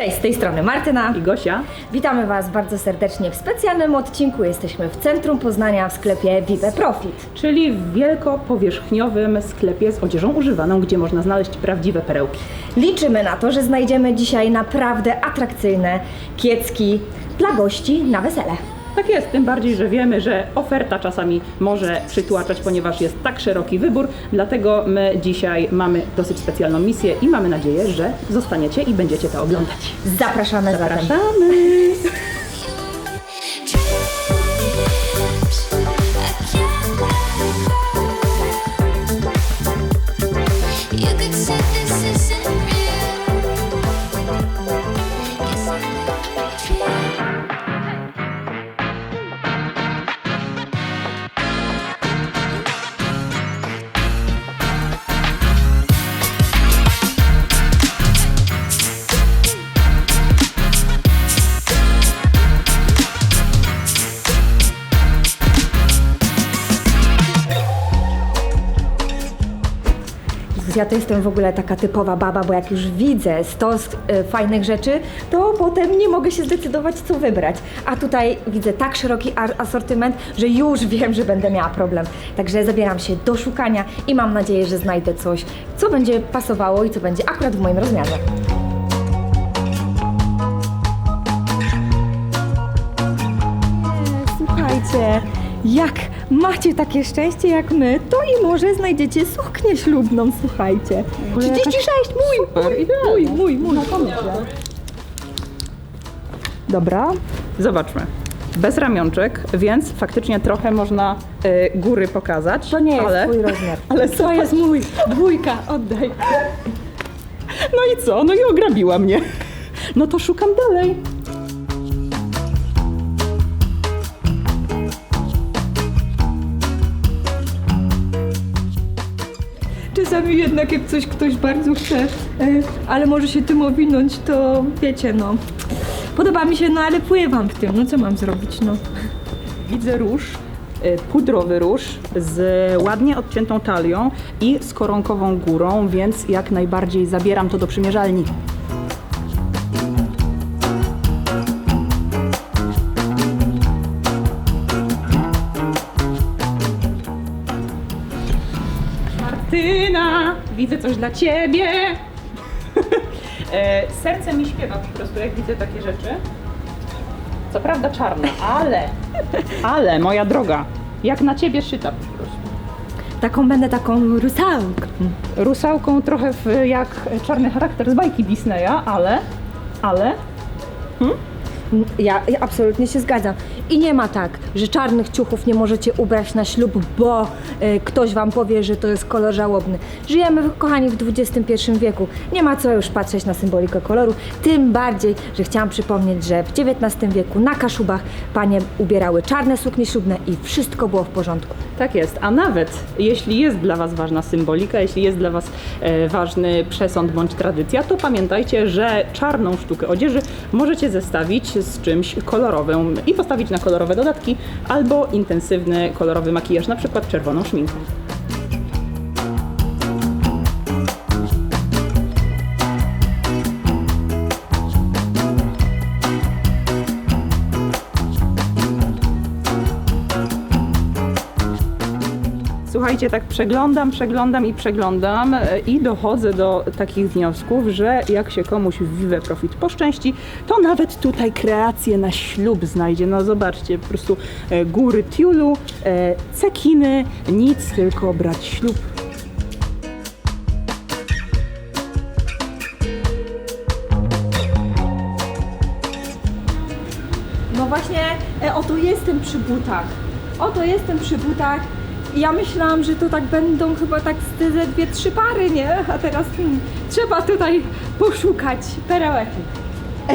Cześć, z tej strony Martyna. i Gosia. Witamy Was bardzo serdecznie w specjalnym odcinku. Jesteśmy w centrum Poznania w sklepie Vive Profit. Czyli w wielkopowierzchniowym sklepie z odzieżą używaną, gdzie można znaleźć prawdziwe perełki. Liczymy na to, że znajdziemy dzisiaj naprawdę atrakcyjne kiecki dla gości na wesele. Tak jest, tym bardziej, że wiemy, że oferta czasami może przytłaczać, ponieważ jest tak szeroki wybór. Dlatego my dzisiaj mamy dosyć specjalną misję i mamy nadzieję, że zostaniecie i będziecie to oglądać. Zapraszamy zatem. Zapraszamy! You could say this Ja to jestem w ogóle taka typowa baba, bo jak już widzę stos e, fajnych rzeczy, to potem nie mogę się zdecydować, co wybrać. A tutaj widzę tak szeroki asortyment, że już wiem, że będę miała problem. Także zabieram się do szukania i mam nadzieję, że znajdę coś, co będzie pasowało i co będzie akurat w moim rozmiarze. Słuchajcie, jak macie takie szczęście jak my, to i może znajdziecie suknię ślubną, słuchajcie. 36, mój, mój, mój, mój, mój. Dobra. Zobaczmy. Bez ramionczek, więc faktycznie trochę można y, góry pokazać. To nie jest ale, twój rozmiar. Ale To jest mój, dwójka, oddaj. No i co? No i ograbiła mnie. No to szukam dalej. Czasami jednak jak coś ktoś bardzo chce, e, ale może się tym owinąć, to wiecie, no. Podoba mi się, no ale pływam w tym, no co mam zrobić, no. Widzę róż, y, pudrowy róż z ładnie odciętą talią i z koronkową górą, więc jak najbardziej zabieram to do przymierzalni. Widzę coś dla ciebie. E, Serce mi śpiewa po prostu, jak widzę takie rzeczy. Co prawda czarna, ale, ale moja droga, jak na ciebie szyta po prostu. Taką będę taką rusałką. Rusałką trochę w, jak czarny charakter z bajki Disneya, ale, ale, Ja, ja absolutnie się zgadzam. I nie ma tak, że czarnych ciuchów nie możecie ubrać na ślub, bo e, ktoś wam powie, że to jest kolor żałobny. Żyjemy, kochani, w XXI wieku. Nie ma co już patrzeć na symbolikę koloru. Tym bardziej, że chciałam przypomnieć, że w XIX wieku na Kaszubach panie ubierały czarne suknie ślubne i wszystko było w porządku. tak jest. A nawet jeśli jest dla Was ważna symbolika, jeśli jest dla Was e, ważny przesąd bądź tradycja, to pamiętajcie, że czarną sztukę odzieży możecie zestawić z czymś kolorowym i postawić na kolorowe dodatki albo intensywny kolorowy makijaż, na przykład czerwoną szminką. Słuchajcie, tak przeglądam, przeglądam i przeglądam e, i dochodzę do takich wniosków, że jak się komuś w Vive Profit poszczęści, to nawet tutaj kreację na ślub znajdzie. No zobaczcie, po prostu e, góry tiulu, e, cekiny, nic, tylko brać ślub. No właśnie, oto jestem przy butach. Oto jestem przy butach. Ja myślałam, że to tak będą chyba tak ze dwie, trzy pary, nie? A teraz hmm, trzeba tutaj poszukać perełek.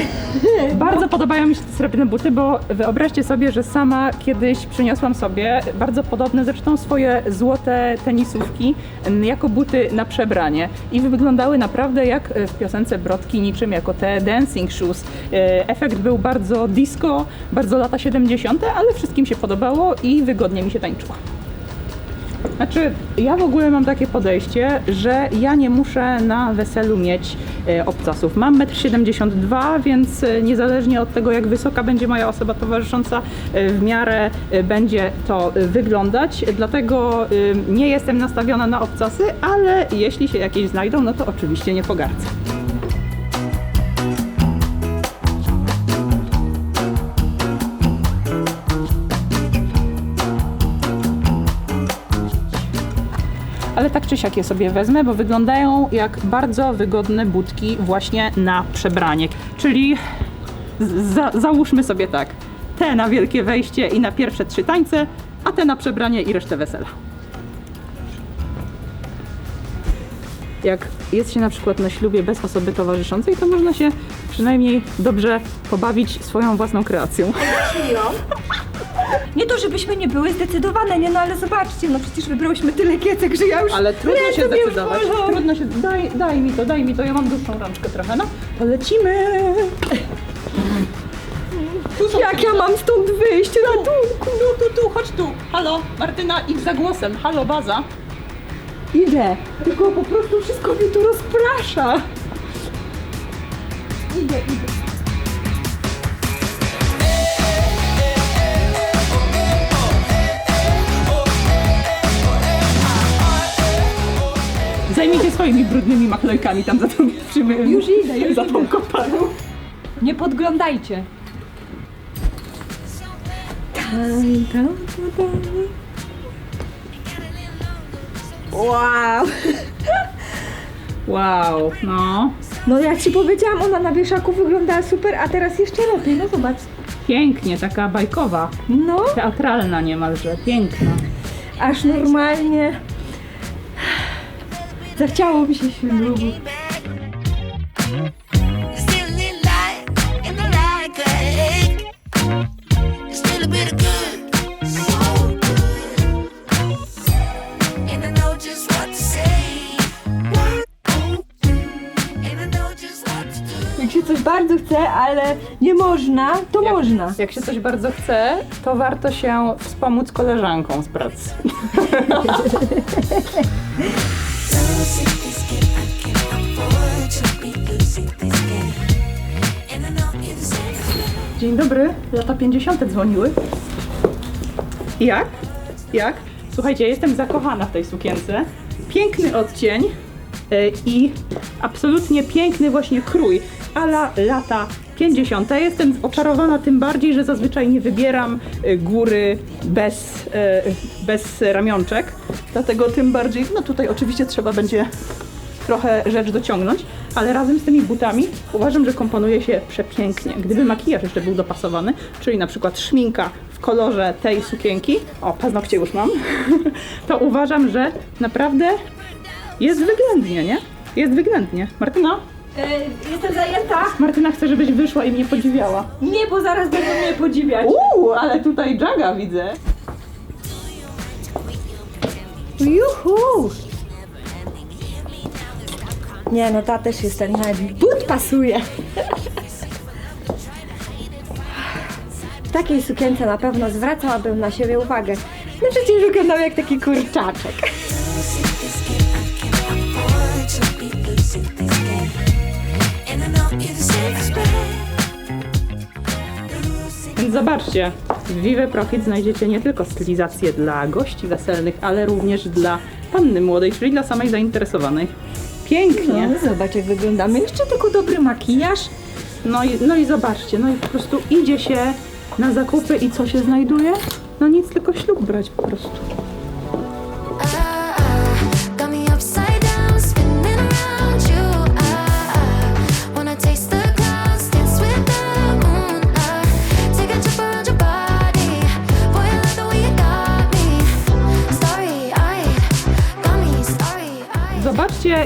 Bardzo podobają mi się te srebrne buty, bo wyobraźcie sobie, że sama kiedyś przyniosłam sobie bardzo podobne zresztą swoje złote tenisówki m, jako buty na przebranie i wyglądały naprawdę jak e, w piosence Brodki, niczym jako te dancing shoes. E, Efekt był bardzo disco, bardzo lata 70., ale wszystkim się podobało i wygodnie mi się tańczyło. Znaczy, ja w ogóle mam takie podejście, że ja nie muszę na weselu mieć e, obcasów. Mam 1,72 m, więc e, niezależnie od tego, jak wysoka będzie moja osoba towarzysząca, e, w miarę będzie to wyglądać. Dlatego nie jestem nastawiona na obcasy, ale jeśli się jakieś znajdą, no to oczywiście nie pogardzę. Ale tak czy siak je sobie wezmę, bo wyglądają jak bardzo wygodne budki właśnie na przebranie. Czyli za, załóżmy sobie tak, te na wielkie wejście i na pierwsze trzy tańce, a te na przebranie i resztę wesela. Jak jest się na przykład na ślubie bez osoby towarzyszącej, to można się przynajmniej dobrze pobawić swoją własną kreacją. Nie to, żebyśmy nie były zdecydowane, nie no ale zobaczcie, no przecież wybrałyśmy tyle kiecek, że ja już... Ale trudno się już zdecydować. bolą. Trudno się. Daj, daj mi to, daj mi to. Ja mam dłuższą rączkę trochę. No, to lecimy. Tu są Jak ja mam stąd wyjść, ratunku? Tu, tu, tu, chodź tu. Halo, Martyna, idź za głosem. Halo, baza. Idę, tylko po prostu wszystko mnie tu rozprasza. Idę, idę. Zajmijcie swoimi brudnymi machlojkami tam za tą przy, Już idę, już za tą idę. koparą. Nie podglądajcie. Wow. Wow, no. No jak ci powiedziałam, ona na wieszaku wyglądała super, a teraz jeszcze lepiej, no zobacz. Pięknie, taka bajkowa. No, Teatralna niemalże, piękna. aż normalnie zachciało mi się ślubu. Jak się coś bardzo chce, ale nie można, to Jak- można. Jak się coś bardzo chce, to warto się wspomóc koleżanką z pracy. Dzień dobry, lata 50. dzwoniły. Jak? Jak? Słuchajcie, jestem zakochana w tej sukience. Piękny odcień y, i absolutnie piękny właśnie krój, ala lata 50. Jestem oczarowana tym bardziej, że zazwyczaj nie wybieram y, góry bez, y, bez ramionczek, dlatego tym bardziej, no tutaj oczywiście trzeba będzie trochę rzecz dociągnąć, ale razem z tymi butami uważam, że komponuje się przepięknie. Gdyby makijaż jeszcze był dopasowany, czyli na przykład szminka w kolorze tej sukienki, o paznokcie już mam, to uważam, że naprawdę jest wyględnie, nie? Jest wyględnie. Martyna? E, jestem zajęta? Martyna chce, żebyś wyszła i mnie podziwiała. Nie, bo zaraz będą mnie podziwiać. Uuu, ale tutaj Jaga widzę. Juhu! Nie, no ta też jest ten nawet but pasuje. W takiej sukience na pewno zwracałabym na siebie uwagę. No przecież wyglądam jak taki kurczaczek. Zobaczcie, w Vive Profit znajdziecie nie tylko stylizację dla gości weselnych, ale również dla panny młodej, czyli dla samej zainteresowanej. Pięknie. No, zobacz jak wyglądamy. Jeszcze tylko dobry makijaż. No i, no i zobaczcie, no i po prostu idzie się na zakupy i co się znajduje? No nic, tylko ślub brać po prostu.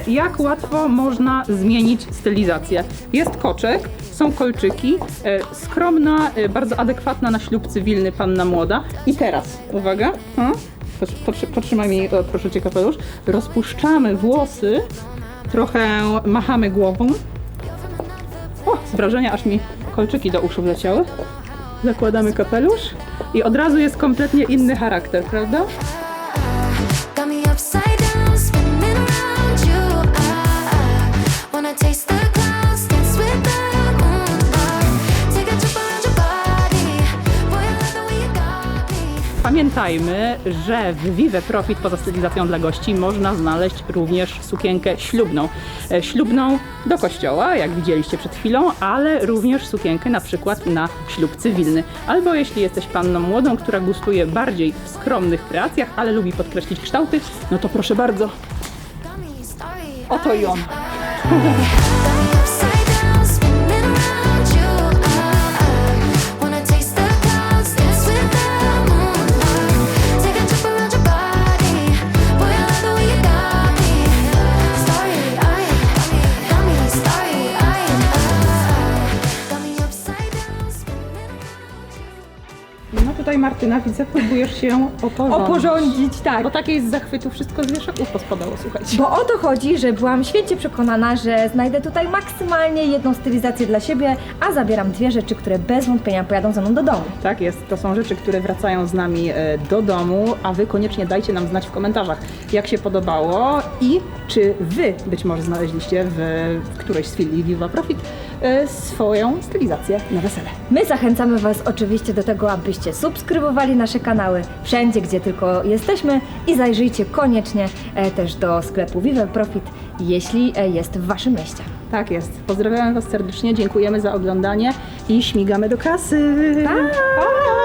Jak łatwo można zmienić stylizację. Jest koczek, są kolczyki, e, skromna, e, bardzo adekwatna na ślub cywilny panna młoda. I teraz, uwaga? Potr- potr- potrzymaj mi, o, proszę cię, kapelusz. Rozpuszczamy włosy, trochę machamy głową. O, z wrażenia aż mi kolczyki do uszu wleciały. Zakładamy kapelusz i od razu jest kompletnie inny charakter, prawda? Pamiętajmy, że w Vive Profit poza stylizacją dla gości można znaleźć również sukienkę ślubną. E, Ślubną do kościoła, jak widzieliście przed chwilą, ale również sukienkę na przykład na ślub cywilny. Albo jeśli jesteś panną młodą, która gustuje bardziej w skromnych kreacjach, ale lubi podkreślić kształty, no to proszę bardzo, oto i on. Martyna, widzę, próbujesz się oporządzić. Oporządzić, tak. Bo takie jest zachwytu wszystko z wieszaków pospadało, słuchajcie. Bo o to chodzi, że byłam święcie przekonana, że znajdę tutaj maksymalnie jedną stylizację dla siebie, a zabieram dwie rzeczy, które bez wątpienia pojadą ze mną do domu. Tak jest, to są rzeczy, które wracają z nami e, do domu, a wy koniecznie dajcie nam znać w komentarzach, jak się podobało i czy wy być może znaleźliście w, w którejś z filii Viva Profit swoją stylizację na wesele. My zachęcamy Was oczywiście do tego, abyście subskrybowali nasze kanały wszędzie, gdzie tylko jesteśmy i zajrzyjcie koniecznie e, też do sklepu Vive Profit, jeśli e, jest w Waszym mieście. Tak jest. Pozdrawiamy was serdecznie, dziękujemy za oglądanie i śmigamy do kasy. Pa!